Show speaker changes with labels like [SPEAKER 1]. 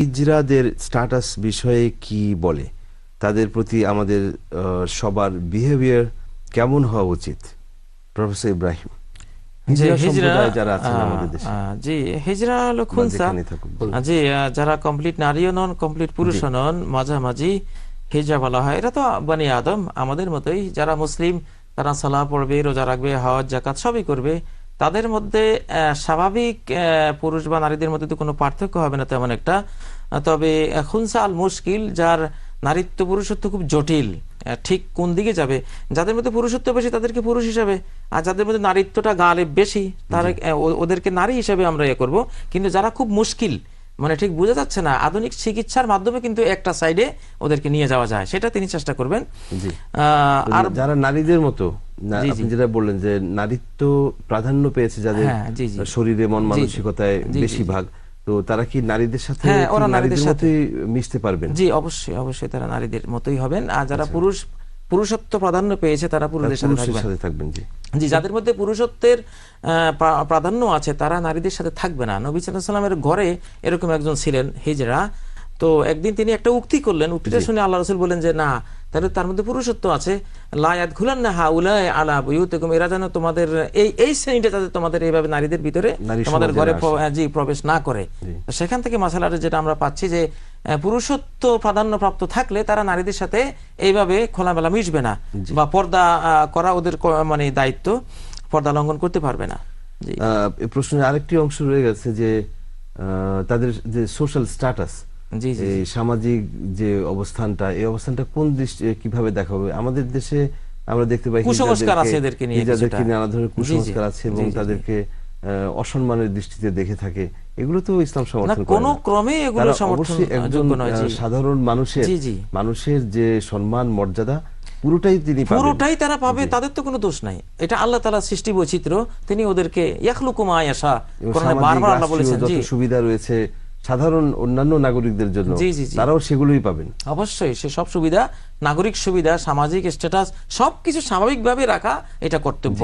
[SPEAKER 1] হিজরাদের status বিষয়ে কি বলে? তাদের প্রতি আমাদের সবার বিহেভিয়ার কেমন হওয়া উচিত? প্রফেসর ইব্রাহিম
[SPEAKER 2] জি হিজরা হলো খুনসা জি যারা কমপ্লিট নারীও নন কমপ্লিট পুরুষও নন মাঝামাঝি হিজরা বলা হয়। এটা তো বানি আদম আমাদের মতোই। যারা মুসলিম তারা সালাহ পড়বে রোজা রাখবে হজ জাকাত সবই করবে। তাদের মধ্যে স্বাভাবিক পুরুষ বা নারীদের মধ্যে তো কোনো পার্থক্য হবে না তেমন একটা। তবে খুনসা আল মুশকিল যার নারীত্ব পুরুষত্ব খুব জটিল ঠিক কোন দিকে যাবে? যাদের মধ্যে পুরুষত্ব বেশি তাদেরকে পুরুষ হিসাবে আর যাদের মধ্যে নারীত্বটা গালে বেশি তারা ওদেরকে নারী হিসাবে আমরা ইয়ে করব। কিন্তু যারা খুব মুশকিল মানে ঠিক বোঝা যাচ্ছে না। আধুনিক চিকিৎসার মাধ্যমে কিন্তু একটা সাইডে ওদেরকে নিয়ে যাওয়া যায়। সেটা তিনি চেষ্টা করবেন। আর
[SPEAKER 1] যারা নারীদের মতো। যেটা বললেন যে নারীত্ব প্রাধান্য পেয়েছে যাদের
[SPEAKER 2] হ্যাঁ।
[SPEAKER 1] শরীরে মন। মানসিকতায় বেশি ভাগ তো তারা কি নারীদের সাথে
[SPEAKER 2] হ্যাঁ, ওরা নারীদের
[SPEAKER 1] নারীদের
[SPEAKER 2] সাথে-
[SPEAKER 1] মিশতে পারবেন?
[SPEAKER 2] জি অবশ্যই অবশ্যই তারা নারীদের মতোই হবেন। আর যারা
[SPEAKER 1] আচ্ছা।
[SPEAKER 2] পুরুষ পুরুষত্ব প্রাধান্য পেয়েছে তারা পুরুষদের সাথে থাকবেন
[SPEAKER 1] জি।
[SPEAKER 2] জি যাদের মধ্যে পুরুষত্বের প্রাধান্য আছে তারা নারীদের সাথে থাকবে না। নবী সাল্লামের ঘরে এরকম একজন ছিলেন হিজরা। তো একদিন তিনি একটা উক্তি করলেন উক্তিটা শুনে আল্লাহ রসুল বলেন যে না তাহলে তার মধ্যে পুরুষত্ব আছে। লায়াত ঘুলান না হা উলায় আলা বুয়ুতেকুম। এরা যেন তোমাদের এই এই শ্রেণীটা যাতে তোমাদের এইভাবে নারীদের ভিতরে তোমাদের ঘরে জি প্রবেশ না করে। সেখান থেকে মাসালাটা যেটা আমরা পাচ্ছি যে পুরুষত্ব প্রাধান্যপ্রাপ্ত থাকলে তারা নারীদের সাথে এইভাবে খোলামেলা মিশবে না বা পর্দা করা ওদের মানে দায়িত্ব পর্দা লঙ্ঘন করতে পারবে না
[SPEAKER 1] প্রশ্নের আরেকটি অংশ রয়ে গেছে যে আহ, তাদের যে সোশ্যাল স্ট্যাটাস সামাজিক যে অবস্থানটা এই অবস্থানটা কোন দৃষ্টি কীভাবে দেখা হবে আমাদের দেশে আমরা দেখতে পাই
[SPEAKER 2] কুসংস্কার আছে এদেরকে নিয়ে।
[SPEAKER 1] নানা ধরনের। কুসংস্কার আছে এবং। তাদেরকে অসম্মানের দৃষ্টিতে দেখে থাকে এগুলো তো ইসলাম সমর্থন করে
[SPEAKER 2] কোনো ক্রমে এগুলো সমর্থন
[SPEAKER 1] একজন সাধারণ মানুষের। মানুষের যে সম্মান মর্যাদা পুরোটাই তিনি
[SPEAKER 2] পুরোটাই তারা পাবে তাদের তো কোনো দোষ নাই। এটা আল্লাহ তালা সৃষ্টি বৈচিত্র্য তিনি ওদেরকে আয়াসা
[SPEAKER 1] এবং
[SPEAKER 2] কোরআনে বারবার আল্লাহ বলেছেন
[SPEAKER 1] যত সুবিধা রয়েছে সাধারণ অন্যান্য নাগরিকদের জন্য। তারাও সেগুলোই পাবেন।
[SPEAKER 2] অবশ্যই সে সব সুবিধা নাগরিক সুবিধা সামাজিক স্ট্যাটাস সবকিছু স্বাভাবিকভাবে রাখা এটা কর্তব্য।